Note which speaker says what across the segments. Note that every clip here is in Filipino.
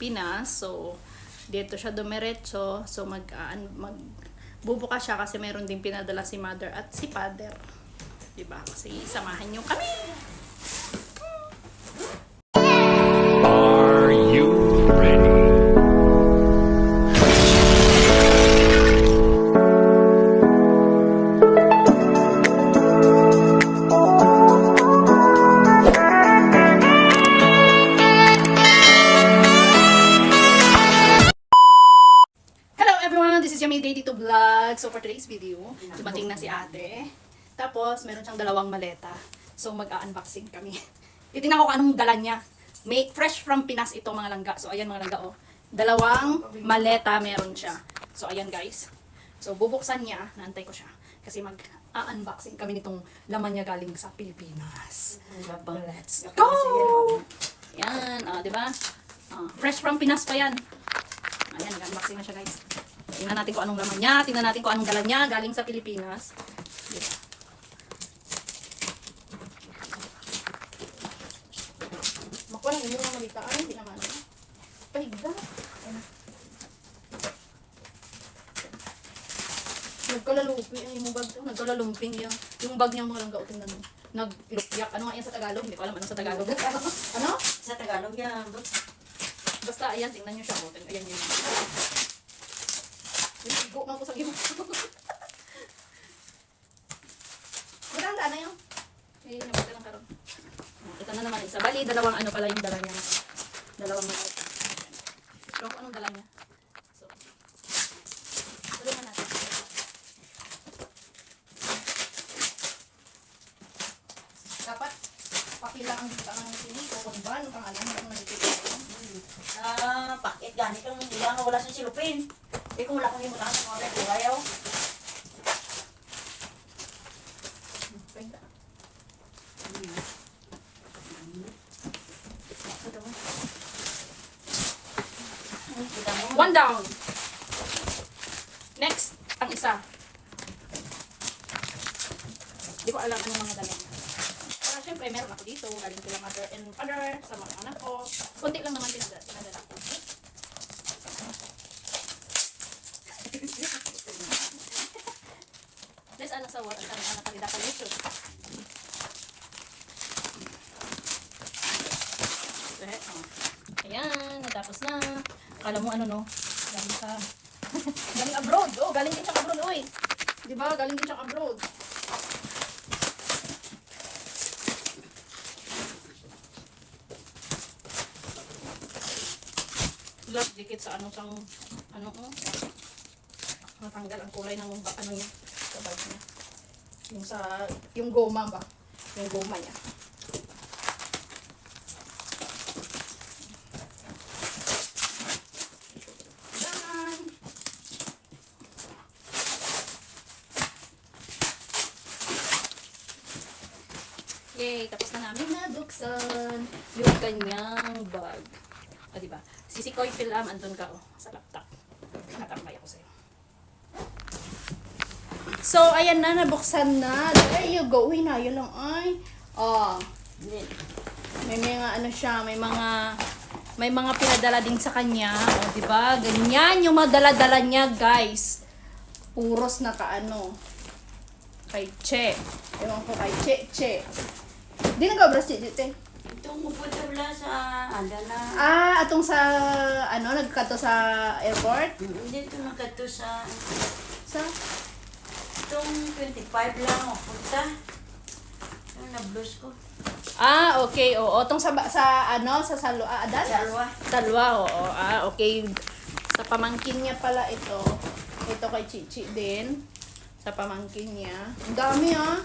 Speaker 1: Pinas. So, dito siya dumiretso. So, mag, an- mag bubuka siya kasi meron din pinadala si mother at si father. Diba? Kasi samahan niyo kami. Tapos, meron siyang dalawang maleta. So mag-unboxing kami. Titingnan ko kung anong dala niya. Make fresh from Pinas itong mga langga. So ayan mga langga oh. Dalawang maleta meron siya. So ayan guys. So bubuksan niya. Naantay ko siya. Kasi mag-unboxing kami nitong laman niya galing sa Pilipinas. Let's go! Yan, ah, di ba? Ah, fresh from Pinas pa yan. Ayan, nag-unboxing na siya guys. Tingnan natin kung anong laman niya. Tingnan natin kung anong dala niya galing sa Pilipinas. Diba? Yung malita. Ay, hindi naman. Pahigda. Ayan na. Nagkalalumping ay yung bag to. Nagkalalumping yung, yung bag niyang mga langga. O, tingnan mo. Naglupyak. Ano nga yan sa Tagalog? Hindi ko alam ano sa Tagalog. ano?
Speaker 2: Sa Tagalog yan.
Speaker 1: Basta, ayan, tingnan nyo siya. O, tingnan, ayan yun. Nasigo man ko sa gimo. Maganda na yun. Eh, nabagda lang karon. Ito na naman isa. Bali, dalawang ano pala yung dala niya. Dalawang. Pero kung anong dala niya. So, tulungan natin. Dapat, papila ang dito ang sini o kung ba, ang pangalan ng nagtitipid.
Speaker 2: Ah, pakit gani kang hindi wala sa silupin. Di ko wala kang himutan sa mga ko
Speaker 1: One down. Next, ang isa. Di ko alam anong mga dala. Para syempre, meron ako dito. Galing kila mother and father sa mga anak ko. Kunti lang naman pinadala, pinadala ko. Let's ano sa work. Ano anak kanila ka oh. Ayan, natapos na. Akala mo ano no? Galing sa... galing abroad. Oh, galing din siyang abroad, oy. Di ba? Galing din siyang abroad. Last dikit sa ano sang ano oh. Natanggal ang kulay ng ano niya. Sa bag niya. Yung sa yung goma ba? Yung goma niya. Done! Yay! Tapos na nabuksan yung kanyang bag. O, diba? Si si Koy Pilam, andun ka, oh, sa laptop. Natambay ako sa'yo. So, ayan na, nabuksan na. There you go. Uy na, yun lang, ay. Oh, may mga ano siya, may mga may mga pinadala din sa kanya. O, di ba? Ganyan yung mga dala-dala niya, guys. Puros na kaano. Kay Che. Ewan ko kay Che, Che. Di nag-obras Che, Che, Che.
Speaker 2: Itong pupunta wala sa ada na.
Speaker 1: Ah, atong sa, ano, nagkato sa airport?
Speaker 2: Hindi ito nakato sa
Speaker 1: Sa?
Speaker 2: itong 25 lang o punta. Yung ko.
Speaker 1: Ah, okay. Oo, tong sa, sa ano, sa Salwa, ah, Adan?
Speaker 2: Salwa.
Speaker 1: Salwa, oo. Ah, okay. Sa pamangkin niya pala ito. Ito kay Chichi din. Sa pamangkin niya. Ang dami ah.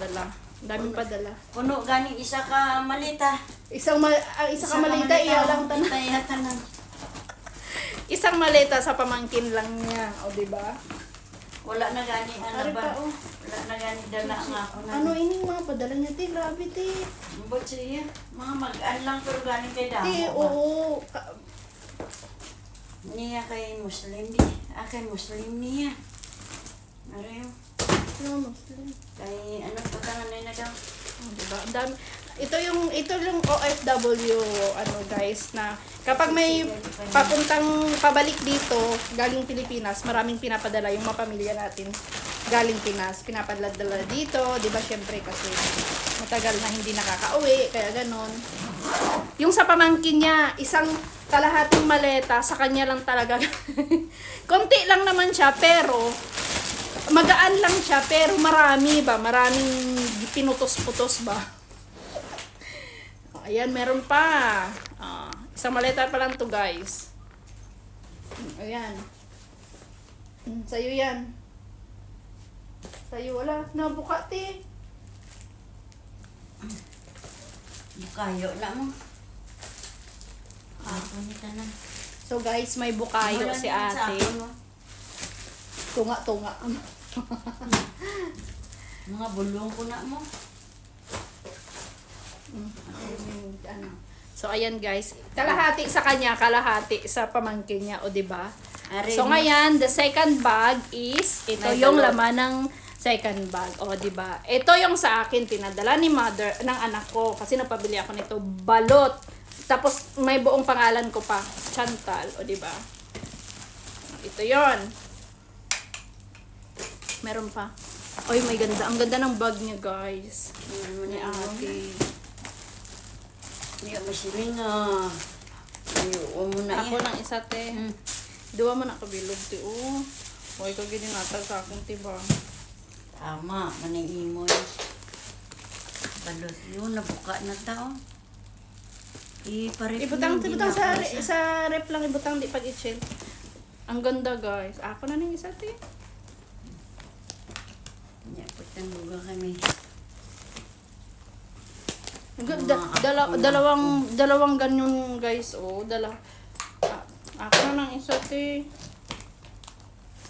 Speaker 1: Padala. Ang daming padala.
Speaker 2: Puno gani isa ka malita.
Speaker 1: Isang ma ang isa ka malita, iya lang tanan.
Speaker 2: Iya tanan.
Speaker 1: Isang maleta sa pamangkin lang niya. O, di ba?
Speaker 2: Wala na gani ano
Speaker 1: Ari
Speaker 2: ba?
Speaker 1: pa, oh.
Speaker 2: Wala na gani dala nga ako na.
Speaker 1: Ano ini mga padala niya, te? Grabe, te.
Speaker 2: But siya, mga mag-an lang pero galing kay damo
Speaker 1: Te,
Speaker 2: ba?
Speaker 1: oo. Ka-
Speaker 2: Niya kay Muslim di. Ah, kay Muslim niya. Ano
Speaker 1: Ano, Muslim?
Speaker 2: Kay ano pa ka na daw.
Speaker 1: Oh, diba? Ang dami. Ito yung ito yung OFW ano guys na kapag may papuntang pabalik dito galing Pilipinas, maraming pinapadala yung mga pamilya natin galing Pinas, pinapadala dito, 'di ba? Syempre kasi matagal na hindi nakakauwi, kaya ganon. Yung sa pamangkin niya, isang kalahating maleta sa kanya lang talaga. Konti lang naman siya pero magaan lang siya pero marami ba? Maraming pinutos-putos ba? Oh, Ayan, meron pa. Ah, isang maleta pa lang to guys. Ayan. Hmm, Sa'yo yan. Sa'yo wala. Nabuka, te.
Speaker 2: Bukayo na mo. Ah, kunita na.
Speaker 1: So guys, may bukayo
Speaker 2: Wala
Speaker 1: si
Speaker 2: na sa
Speaker 1: ate.
Speaker 2: akin, mo.
Speaker 1: Tunga-tunga.
Speaker 2: Mga bulong ko na mo.
Speaker 1: So ayan guys, kalahati sa kanya, kalahati sa pamangkin niya, o 'di ba? So ngayon, the second bag is ito
Speaker 2: May
Speaker 1: yung
Speaker 2: balot.
Speaker 1: laman ng second bag. O, di ba? Ito yung sa akin pinadala ni mother ng anak ko kasi napabili ako nito balot. Tapos may buong pangalan ko pa, Chantal, o di ba? Ito 'yon. Meron pa. Oy, may ganda. Ang ganda ng bag niya, guys.
Speaker 2: Ano mo
Speaker 1: Ni ate.
Speaker 2: Hindi ka masiling ah. Ayaw mo na
Speaker 1: Ako ng isa, te.
Speaker 2: Hmm.
Speaker 1: Duwa mo na kabilog, te. Oh. Ka ganyan natag sa akong, tiba.
Speaker 2: Tama, maningimoy. Balot yun, nabuka na tao. Iparip
Speaker 1: Ibutang,
Speaker 2: yun,
Speaker 1: ibutang sa,
Speaker 2: na-
Speaker 1: sa rep lang, ibutang di pag i-chill. Ang ganda guys. Ako na ng isa, te.
Speaker 2: Nya, putang buga kami.
Speaker 1: Da- dala, dalawang, dalawang ganyan guys. Oh, dala. Ah, ako na ng isa, te.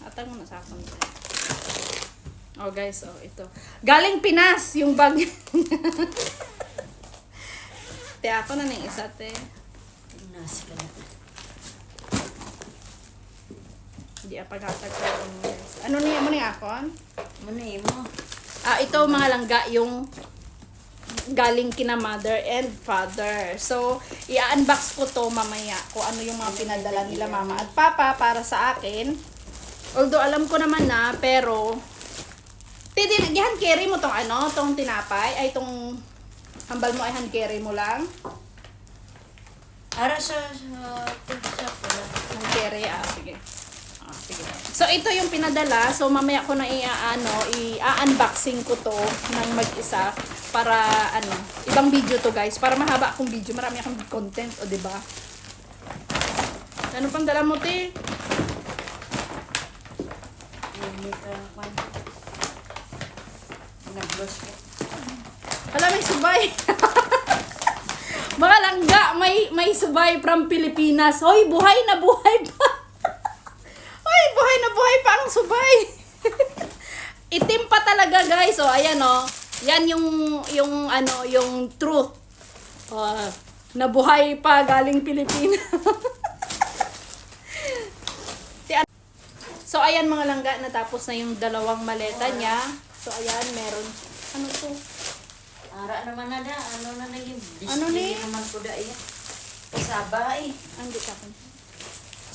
Speaker 1: Atag mo na sa akin. Oh guys, oh ito. Galing Pinas yung bag. te, ako na ng isa, te.
Speaker 2: Pinas ka na.
Speaker 1: Hindi ko yung guys. Ano niya mo ni akon?
Speaker 2: Manimo.
Speaker 1: Ah, ito mga langga yung galing kina mother and father. So, i-unbox ko to mamaya kung ano yung mga pinadala nila mama at papa para sa akin. Although alam ko naman na, pero Tidin, hand carry mo tong ano, tong tinapay, ay tong hambal mo ay hand carry mo lang.
Speaker 2: Ara sa sa sa pala.
Speaker 1: Hand carry, ah, sige. Ah, So, ito yung pinadala. So, mamaya ko na i-ano, i-unboxing ko to ng mag-isa para, ano, ibang video to guys. Para mahaba akong video. Marami akong content, o, ba? Ano pang dala mo, te? Hala, may subay. Mga langga, may, may subay from Pilipinas. Hoy, buhay na buhay pa. Hoy, buhay na buhay pa ang subay. Itim pa talaga, guys. O, ayan, o. Yan yung, yung, ano, yung truth. Uh, nabuhay pa galing Pilipinas. So, ayan mga langga, natapos na yung dalawang maleta niya. So, ayan, meron. Ano to?
Speaker 2: Ara naman na da. Ano na naging
Speaker 1: Ano ni?
Speaker 2: naman ko da iya. Kasaba eh.
Speaker 1: Ang di ka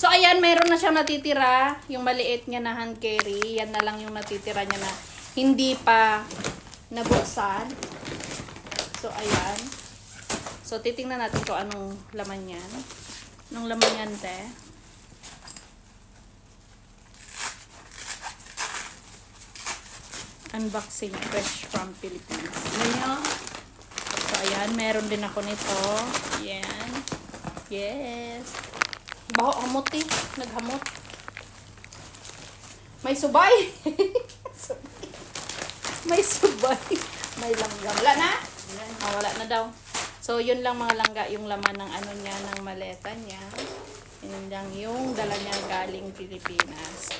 Speaker 1: So, ayan, meron na siyang natitira. Yung maliit niya na hand carry. Yan na lang yung natitira niya na hindi pa nabuksan. So, ayan. So, titingnan natin kung anong laman yan. Anong laman yan, te? Unboxing fresh from Philippines.
Speaker 2: Ano
Speaker 1: So, ayan, meron din ako nito. Yan. Yes. Baho hamot eh. Naghamot. May subay. May subay. May langga. Wala na? Oh, wala na daw. So, yun lang mga langga, yung laman ng ano niya, ng maleta niya. Yun lang yung dala niya galing Pilipinas.